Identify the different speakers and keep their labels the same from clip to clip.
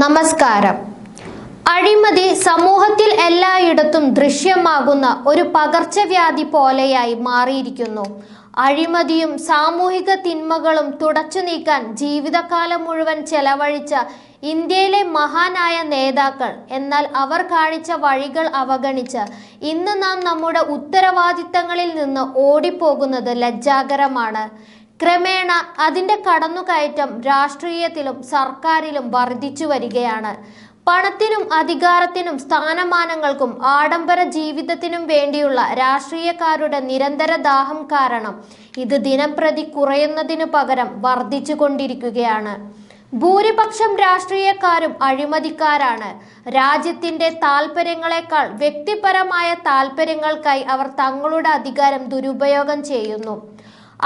Speaker 1: നമസ്കാരം. അഴിമതി സമൂഹത്തിൽ എല്ലായിടത്തും ദൃശ്യമാകുന്ന ഒരു പകർച്ചവ്യാധി പോലെയായി മാറിയിരിക്കുന്നു. അഴിമതിയും സാമൂഹിക തിന്മകളും തുടച്ചു നീക്കാൻ ജീവിതകാലം മുഴുവൻ ചെലവഴിച്ച ഇന്ത്യയിലെ മഹാനായ നേതാക്കൾ എന്നാൽ അവർ കാണിച്ച വഴികൾ അവഗണിച്ച് ഇന്ന് നാം നമ്മുടെ ഉത്തരവാദിത്തങ്ങളിൽ നിന്ന് ഓടിപ്പോകുന്നത് ലജ്ജാകരമാണ്. ക്രമേണ അതിന്റെ കടന്നുകയറ്റം രാഷ്ട്രീയത്തിലും സർക്കാരിലും വർദ്ധിച്ചു വരികയാണ്. പണത്തിനും അധികാരത്തിനും സ്ഥാനമാനങ്ങൾക്കും ആഡംബര ജീവിതത്തിനും വേണ്ടിയുള്ള രാഷ്ട്രീയക്കാരുടെ നിരന്തര ദാഹം കാരണം ഇത് ദിനംപ്രതി കുറയുന്നതിനു പകരം വർദ്ധിച്ചുകൊണ്ടിരിക്കുകയാണ് ഭൂരിപക്ഷം രാഷ്ട്രീയക്കാരും അഴിമതിക്കാരാണ്. രാജ്യത്തിന്റെ താല്പര്യങ്ങളെക്കാൾ വ്യക്തിപരമായ താല്പര്യങ്ങൾക്കായി അവർ തങ്ങളുടെ അധികാരം ദുരുപയോഗം ചെയ്യുന്നു.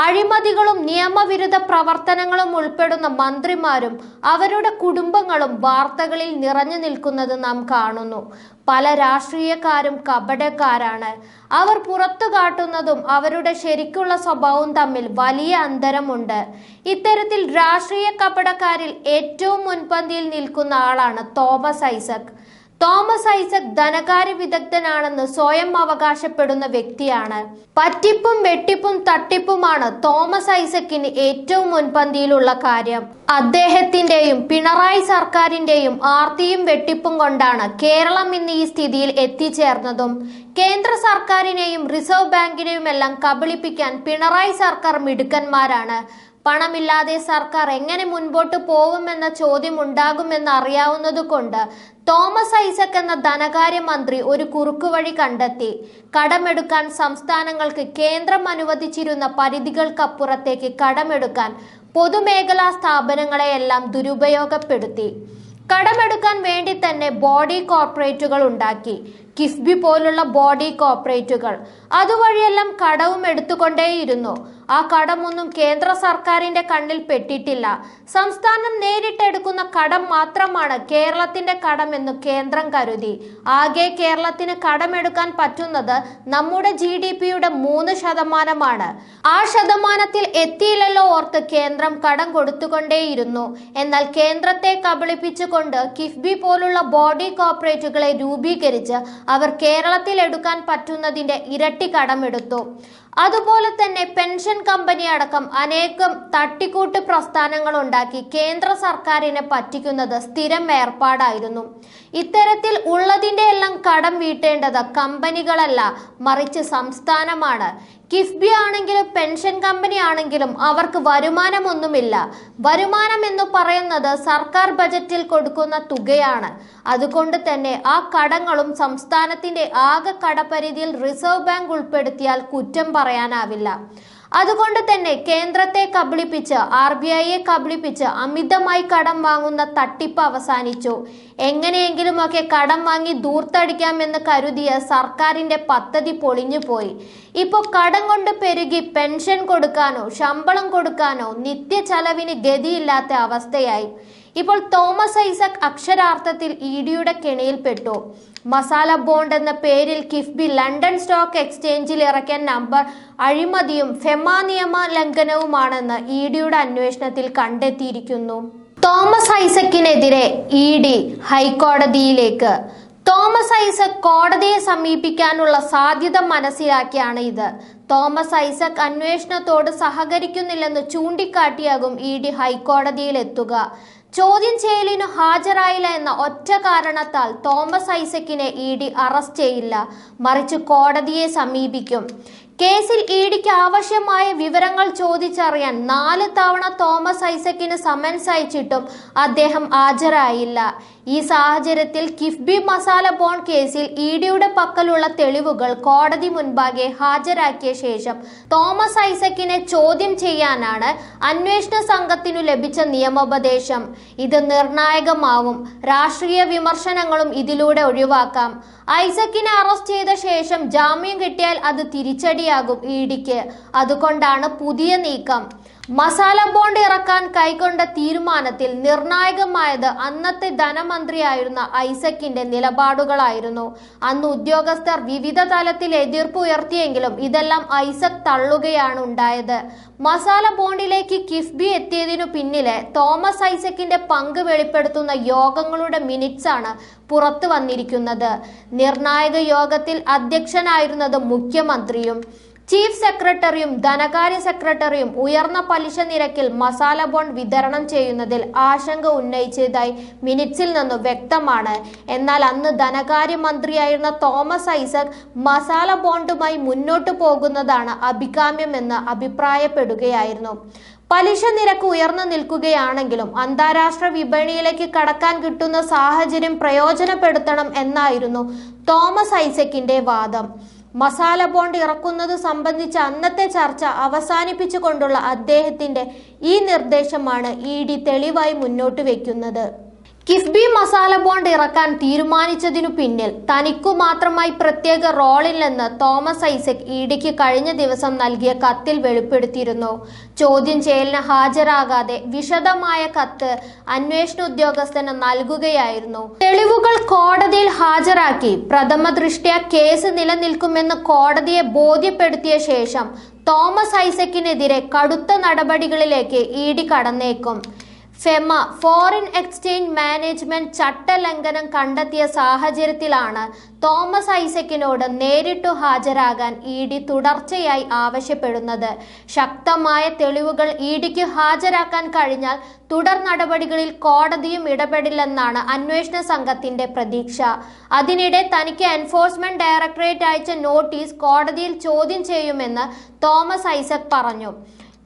Speaker 1: അഴിമതികളും നിയമവിരുദ്ധ പ്രവർത്തനങ്ങളും ഉൾപ്പെടുന്ന മന്ത്രിമാരും അവരുടെ കുടുംബങ്ങളും വാർത്തകളിൽ നിറഞ്ഞു നിൽക്കുന്നത് നാം കാണുന്നു. പല രാഷ്ട്രീയക്കാരും കപടക്കാരാണ്. അവർ പുറത്തു കാട്ടുന്നതും അവരുടെ ശരിക്കുള്ള സ്വഭാവവും തമ്മിൽ വലിയ അന്തരമുണ്ട്. ഇത്തരത്തിൽ രാഷ്ട്രീയ കപടക്കാരിൽ ഏറ്റവും മുൻപന്തിയിൽ നിൽക്കുന്ന ആളാണ് തോമസ് ഐസക്. തോമസ് ഐസക് ധനകാര്യ വിദഗ്ധനാണെന്ന് സ്വയം അവകാശപ്പെടുന്ന വ്യക്തിയാണ്. പറ്റിപ്പും വെട്ടിപ്പും തട്ടിപ്പുമാണ് തോമസ് ഐസക്കിന് ഏറ്റവും മുൻപന്തിയിലുള്ള കാര്യം. അദ്ദേഹത്തിന്റെയും പിണറായി സർക്കാരിന്റെയും ആർത്തിയും വെട്ടിപ്പും കൊണ്ടാണ് കേരളം ഇന്ന് ഈ സ്ഥിതിയിൽ എത്തിച്ചേർന്നതും. കേന്ദ്ര സർക്കാരിനെയും റിസർവ് ബാങ്കിനെയുമെല്ലാം കബളിപ്പിക്കാൻ പിണറായി സർക്കാർ മിടുക്കന്മാരാണ്. പണമില്ലാതെ സർക്കാർ എങ്ങനെ മുൻപോട്ട് പോകുമെന്ന ചോദ്യം ഉണ്ടാകുമെന്ന് അറിയാവുന്നത് കൊണ്ട് തോമസ് ഐസക് എന്ന ധനകാര്യമന്ത്രി ഒരു കുറുക്കുവഴി കണ്ടെത്തി. കടമെടുക്കാൻ സംസ്ഥാനങ്ങൾക്ക് കേന്ദ്രം അനുവദിച്ചിരുന്ന പരിധികൾക്കപ്പുറത്തേക്ക് കടമെടുക്കാൻ പൊതുമേഖലാ സ്ഥാപനങ്ങളെയെല്ലാം ദുരുപയോഗപ്പെടുത്തി. കടമെടുക്കാൻ വേണ്ടി തന്നെ ബോഡി കോർപ്പറേറ്റുകൾ ഉണ്ടാക്കി. കിഫ്ബി പോലുള്ള ബോഡി കോർപ്പറേറ്റുകൾ. അതുവഴിയെല്ലാം കടവും എടുത്തുകൊണ്ടേയിരുന്നു. ആ കടമൊന്നും കേന്ദ്ര സർക്കാരിന്റെ കണ്ണിൽ പെട്ടിട്ടില്ല. സംസ്ഥാനം നേരിട്ടെടുക്കുന്ന കടം മാത്രമാണ് കേരളത്തിന്റെ കടമെന്ന് കേന്ദ്രം കരുതി. ആകെ കേരളത്തിന് കടമെടുക്കാൻ പറ്റുന്നത് നമ്മുടെ ജി ഡി പിയുടെ മൂന്ന് ശതമാനമാണ്. ആ ശതമാനത്തിൽ എത്തിയില്ലല്ലോ ഓർത്ത് കേന്ദ്രം കടം കൊടുത്തുകൊണ്ടേയിരുന്നു. എന്നാൽ കേന്ദ്രത്തെ കബളിപ്പിച്ചുകൊണ്ട് കിഫ്ബി പോലുള്ള ബോഡി കോർപ്പറേറ്റുകളെ രൂപീകരിച്ച് അവർ കേരളത്തിൽ എടുക്കാൻ പറ്റുന്നതിന്റെ ഇരട്ടി കടമെടുത്തു. അതുപോലെ തന്നെ പെൻഷൻ കമ്പനി അടക്കം അനേകം തട്ടിക്കൂട്ട് പ്രസ്ഥാനങ്ങൾ ഉണ്ടാക്കി കേന്ദ്ര സർക്കാരിനെ പറ്റിക്കുന്നത് സ്ഥിരം ഏർപ്പാടായിരുന്നു. ഇത്തരത്തിൽ ഉള്ളതിന്റെ എല്ലാം കടം വീട്ടേണ്ടത് കമ്പനികളല്ല മറിച്ച് സംസ്ഥാനമാണ്. കിഫ്ബി ആണെങ്കിലും പെൻഷൻ കമ്പനി ആണെങ്കിലും അവർക്ക് വരുമാനമൊന്നുമില്ല. വരുമാനം എന്ന് പറയുന്നത് സർക്കാർ ബജറ്റിൽ കൊടുക്കുന്ന തുകയാണ്. അതുകൊണ്ട് തന്നെ ആ കടങ്ങളും സംസ്ഥാനത്തിന്റെ ആകെ കടപരിധിയിൽ റിസർവ് ബാങ്ക് ഉൾപ്പെടുത്തിയാൽ കുറ്റം പറയാനാവില്ല. അതുകൊണ്ട് തന്നെ കേന്ദ്രത്തെ കബളിപ്പിച്ച് ആർ ബി ഐയെ കബളിപ്പിച്ച് അമിതമായി കടം വാങ്ങുന്ന തട്ടിപ്പ് അവസാനിച്ചു. എങ്ങനെയെങ്കിലുമൊക്കെ കടം വാങ്ങി ദൂർത്തടിക്കാമെന്ന് കരുതിയ സർക്കാരിന്റെ പദ്ധതി പൊളിഞ്ഞുപോയി. ഇപ്പോൾ കടം കൊണ്ട് പെരുകി പെൻഷൻ കൊടുക്കാനോ ശമ്പളം കൊടുക്കാനോ നിത്യ ചെലവിന് ഗതിയില്ലാത്ത അവസ്ഥയായി. ഇപ്പോൾ തോമസ് ഐസക് അക്ഷരാർത്ഥത്തിൽ ഇ ഡിയുടെ കെണിയിൽപ്പെട്ടു. മസാല ബോണ്ട് എന്ന പേരിൽ കിഫ്ബി ലണ്ടൻ സ്റ്റോക്ക് എക്സ്ചേഞ്ചിൽ ഇറക്കിയ നമ്പർ അഴിമതിയും ഫെമാ നിയമ ലംഘനവുമാണെന്ന് ഇ ഡിയുടെ അന്വേഷണത്തിൽ കണ്ടെത്തിയിരിക്കുന്നു. തോമസ് ഐസക്കിനെതിരെ ഇ ഡി ഹൈക്കോടതിയിലേക്ക്. തോമസ് ഐസക് കോടതിയെ സമീപിക്കാനുള്ള സാധ്യത മനസ്സിലാക്കിയാണ് ഇത്. തോമസ് ഐസക് അന്വേഷണത്തോട് സഹകരിക്കുന്നില്ലെന്ന് ചൂണ്ടിക്കാട്ടിയാകും ഇ ഡി ഹൈക്കോടതിയിൽ എത്തുക ചോദ്യം ചെയ്യലിന് ഹാജരായില്ല എന്ന ഒറ്റ കാരണത്താൽ തോമസ് ഐസക്കിനെ ഇ ഡി അറസ്റ്റ് ചെയ്യില്ല. മറിച്ച് കോടതിയെ സമീപിക്കും. കേസിൽ ഇ ഡിക്ക് ആവശ്യമായ വിവരങ്ങൾ ചോദിച്ചറിയാൻ നാല് തവണ തോമസ് ഐസക്കിന് സമൻസ് അയച്ചിട്ടും അദ്ദേഹം ഹാജരായില്ല. ഈ സാഹചര്യത്തിൽ കിഫ്ബി മസാല ബോൺ കേസിൽ ഇ ഡിയുടെ പക്കലുള്ള തെളിവുകൾ കോടതി മുൻപാകെ ഹാജരാക്കിയ ശേഷം തോമസ് ഐസക്കിനെ ചോദ്യം ചെയ്യാനാണ് അന്വേഷണ സംഘത്തിനു ലഭിച്ച നിയമോപദേശം. ഇത് നിർണായകമാവും. രാഷ്ട്രീയ വിമർശനങ്ങളും ഇതിലൂടെ ഒഴിവാക്കാം. ഐസക്കിനെ അറസ്റ്റ് ചെയ്ത ശേഷം ജാമ്യം കിട്ടിയാൽ അത് തിരിച്ചടിയാകും ഇ ഡിക്ക്. അതുകൊണ്ടാണ് പുതിയ നീക്കം. മസാല ബോണ്ട് ഇറക്കാൻ കൈക്കൊണ്ട തീരുമാനത്തിൽ നിർണായകമായത് അന്നത്തെ ധനമന്ത്രിയായിരുന്ന ഐസക്കിന്റെ നിലപാടുകളായിരുന്നു. അന്ന് ഉദ്യോഗസ്ഥർ വിവിധ തലത്തിൽ എതിർപ്പ് ഉയർത്തിയെങ്കിലും ഇതെല്ലാം ഐസക് തള്ളുകയാണ് ഉണ്ടായത്. മസാല ബോണ്ടിലേക്ക് കിഫ്ബി എത്തിയതിനു പിന്നിലെ തോമസ് ഐസക്കിന്റെ പങ്ക് വെളിപ്പെടുത്തുന്ന യോഗങ്ങളുടെ മിനിറ്റ്സ് ആണ് പുറത്തു വന്നിരിക്കുന്നത്. നിർണായക യോഗത്തിൽ അധ്യക്ഷനായിരുന്നത് മുഖ്യമന്ത്രിയും ചീഫ് സെക്രട്ടറിയും ധനകാര്യ സെക്രട്ടറിയും ഉയർന്ന പലിശ നിരക്കിൽ മസാല ബോണ്ട് വിതരണം ചെയ്യുന്നതിൽ ആശങ്ക ഉന്നയിച്ചതായി മിനിറ്റ്സിൽ നിന്ന് വ്യക്തമാണ്. എന്നാൽ അന്ന് ധനകാര്യമന്ത്രിയായിരുന്ന തോമസ് ഐസക് മസാല ബോണ്ടുമായി മുന്നോട്ട് പോകുന്നതാണ് അഭികാമ്യമെന്ന് അഭിപ്രായപ്പെടുകയായിരുന്നു. പലിശ നിരക്ക് ഉയർന്നു നിൽക്കുകയാണെങ്കിലും അന്താരാഷ്ട്ര വിപണിയിലേക്ക് കടക്കാൻ കിട്ടുന്ന സാഹചര്യം പ്രയോജനപ്പെടുത്തണം എന്നായിരുന്നു തോമസ് ഐസക്കിന്റെ വാദം. മസാല ബോണ്ട് ഇറക്കുന്നത് സംബന്ധിച്ച അന്നത്തെ ചർച്ച അവസാനിപ്പിച്ചുകൊണ്ടുള്ള അദ്ദേഹത്തിന്റെ ഈ നിർദ്ദേശമാണ് ഇ ഡി തെളിവായി മുന്നോട്ട് വെക്കുന്നത്. കിഫ്ബി മസാല ബോണ്ട് ഇറക്കാൻ തീരുമാനിച്ചതിനു പിന്നിൽ തനിക്കു മാത്രമായി പ്രത്യേക റോളില്ലെന്ന് തോമസ് ഐസക് ഇഡിക്ക് ഡിക്ക് കഴിഞ്ഞ ദിവസം നൽകിയ കത്തിൽ വെളിപ്പെടുത്തിയിരുന്നു. ചോദ്യം ചെയ്യലിന് ഹാജരാകാതെ വിശദമായ കത്ത് അന്വേഷണ ഉദ്യോഗസ്ഥന് നൽകുകയായിരുന്നു. തെളിവുകൾ കോടതിയിൽ ഹാജരാക്കി പ്രഥമ ദൃഷ്ട്യ കേസ് നിലനിൽക്കുമെന്ന് കോടതിയെ ബോധ്യപ്പെടുത്തിയ ശേഷം തോമസ് ഐസക്കിനെതിരെ കടുത്ത നടപടികളിലേക്ക് ഇ ഡി കടന്നേക്കും. ഫെമ ഫോറിൻ എക്സ്ചേഞ്ച് മാനേജ്മെന്റ് ചട്ടലംഘനം കണ്ടെത്തിയ സാഹചര്യത്തിലാണ് തോമസ് ഐസക്കിനോട് നേരിട്ടു ഹാജരാകാൻ ഇ ഡി തുടർച്ചയായി ആവശ്യപ്പെടുന്നത്. ശക്തമായ തെളിവുകൾ ഇ ഡിക്ക് ഹാജരാക്കാൻ കഴിഞ്ഞാൽ തുടർ നടപടികളിൽ കോടതിയും ഇടപെടില്ലെന്നാണ് അന്വേഷണ സംഘത്തിന്റെ പ്രതീക്ഷ. അതിനിടെ തനിക്ക് എൻഫോഴ്സ്മെന്റ് ഡയറക്ടറേറ്റ് അയച്ച നോട്ടീസ് കോടതിയിൽ ചോദ്യം ചെയ്യുമെന്ന് തോമസ് ഐസക് പറഞ്ഞു.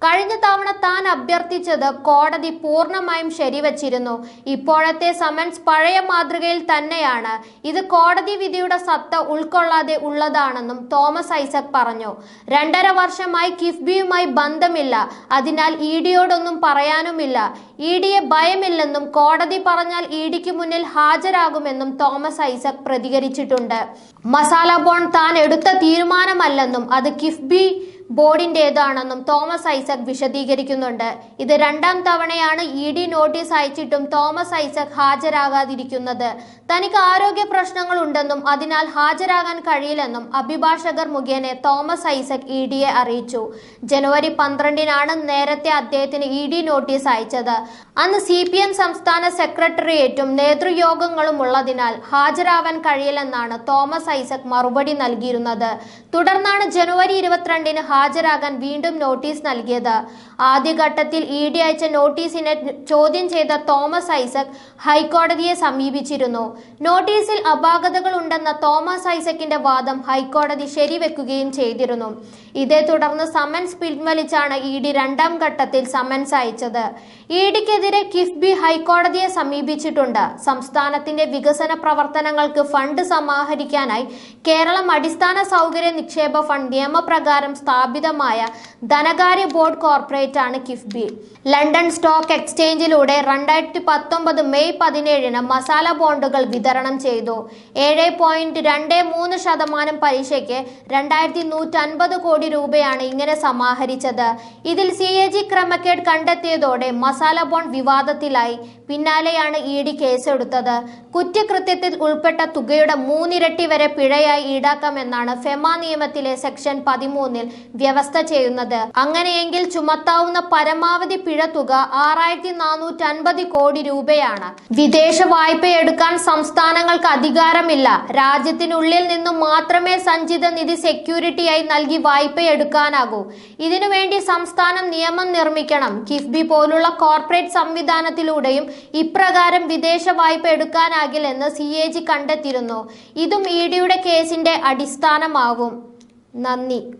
Speaker 1: കഴിഞ്ഞ തവണ താൻ അഭ്യർത്ഥിച്ചത് കോടതി പൂർണമായും ശരിവച്ചിരുന്നു. ഇപ്പോഴത്തെ സമൻസ് പഴയ മാതൃകയിൽ തന്നെയാണ്. ഇത് കോടതി വിധിയുടെ സത്ത ഉൾക്കൊള്ളാതെ ഉള്ളതാണെന്നും തോമസ് ഐസക് പറഞ്ഞു. രണ്ടര വർഷമായി കിഫ്ബിയുമായി ബന്ധമില്ല. അതിനാൽ ഇ ഡിയോടൊന്നും പറയാനുമില്ല. ഇ ഡിയെ ഭയമില്ലെന്നും കോടതി പറഞ്ഞാൽ ഇ ഡിക്ക് മുന്നിൽ ഹാജരാകുമെന്നും തോമസ് ഐസക് പ്രതികരിച്ചിട്ടുണ്ട്. മസാല ബോൺ താൻ എടുത്ത തീരുമാനമല്ലെന്നും അത് കിഫ്ബി ബോർഡിന്റെതാണെന്നും തോമസ് ഐസക് വിശദീകരിക്കുന്നുണ്ട്. ഇത് രണ്ടാം തവണയാണ് ഇ ഡി നോട്ടീസ് അയച്ചിട്ടും തോമസ് ഐസക് ഹാജരാകാതിരിക്കുന്നത്. തനിക്ക് ആരോഗ്യ പ്രശ്നങ്ങൾ ഉണ്ടെന്നും അതിനാൽ ഹാജരാകാൻ കഴിയില്ലെന്നും അഭിഭാഷകർ മുഖേന തോമസ് ഐസക് ഇ ഡിയെ അറിയിച്ചു. ജനുവരി പന്ത്രണ്ടിനാണ് നേരത്തെ അദ്ദേഹത്തിന് ഇ ഡി നോട്ടീസ് അയച്ചത്. അന്ന് സി പി എം സംസ്ഥാന സെക്രട്ടേറിയറ്റും നേതൃയോഗങ്ങളും ഉള്ളതിനാൽ ഹാജരാവാൻ കഴിയില്ലെന്നാണ് തോമസ് ഐസക് മറുപടി നൽകിയിരുന്നത്. തുടർന്നാണ് ജനുവരി ഇരുപത്തിരണ്ടിന് ഹാജരാകാൻ വീണ്ടും നോട്ടീസ് നൽകിയത്. ആദ്യഘട്ടത്തിൽ ഇ ഡി അയച്ച നോട്ടീസിനെ ചോദ്യം ചെയ്ത തോമസ് ഐസക് ഹൈക്കോടതിയെ സമീപിച്ചിരുന്നു. നോട്ടീസിൽ അപാകതകൾ ഉണ്ടെന്ന തോമസ് ഐസക്കിന്റെ വാദം ഹൈക്കോടതി ശരിവെക്കുകയും ചെയ്തിരുന്നു. ഇതേ തുടർന്ന് സമൻസ് പിൻവലിച്ചാണ് ഇ ഡി രണ്ടാം ഘട്ടത്തിൽ സമൻസ് അയച്ചത്. ഇ ഡിക്കെതിരെ കിഫ്ബി ഹൈക്കോടതിയെ സമീപിച്ചിട്ടുണ്ട്. സംസ്ഥാനത്തിന്റെ വികസന പ്രവർത്തനങ്ങൾക്ക് ഫണ്ട് സമാഹരിക്കാനായി കേരളം അടിസ്ഥാന സൗകര്യ നിക്ഷേപ ഫണ്ട് നിയമപ്രകാരം സ്ഥാപിതമായ ധനകാര്യ ബോർഡ് കോർപ്പറേറ്റ് ആണ് കിഫ്ബി. ലണ്ടൻ സ്റ്റോക്ക് എക്സ്ചേഞ്ചിലൂടെ രണ്ടായിരത്തി പത്തൊമ്പത് മെയ് പതിനേഴിന് മസാല ബോണ്ടുകൾ വിതരണം ചെയ്തു. ഏഴ് പോയിന്റ് രണ്ട് മൂന്ന് ശതമാനം പലിശയ്ക്ക് രണ്ടായിരത്തി നൂറ്റൻപത് കോടി രൂപയാണ് ഇങ്ങനെ സമാഹരിച്ചത്. ഇതിൽ സി എ ജി ക്രമക്കേട് കണ്ടെത്തിയതോടെ മസാല ബോണ്ട് വിവാദത്തിലായി. പിന്നാലെയാണ് ഇ ഡി കേസെടുത്തത്. കുറ്റകൃത്യത്തിൽ ഉൾപ്പെട്ട തുകയുടെ മൂന്നിരട്ടി വരെ പിഴയായി ഈടാക്കാമെന്നാണ് ഫെമ നിയമത്തിലെ സെക്ഷൻ പതിമൂന്നിൽ വ്യവസ്ഥ ചെയ്യുന്നത്. അങ്ങനെയെങ്കിൽ ചുമത്താവുന്ന പരമാവധി പിഴ തുക ആറായിരത്തി കോടി രൂപയാണ്. വിദേശ വായ്പ എടുക്കാൻ സംസ്ഥാനങ്ങൾക്ക് അധികാരമില്ല. രാജ്യത്തിനുള്ളിൽ നിന്നും മാത്രമേ സഞ്ചിത നിധി സെക്യൂരിറ്റിയായി നൽകി വായ്പ എടുക്കാനാകൂ. ഇതിനുവേണ്ടി സംസ്ഥാനം നിയമം നിർമ്മിക്കണം. കിഫ്ബി പോലുള്ള കോർപ്പറേറ്റ് സംവിധാനത്തിലൂടെയും ഇപ്രകാരം വിദേശ വായ്പ എടുക്കാനാകില്ലെന്ന് സി എ ജി കണ്ടെത്തിയിരുന്നു. ഇതും ഇ ഡിയുടെ കേസിന്റെ അടിസ്ഥാനമാകും. നന്ദി.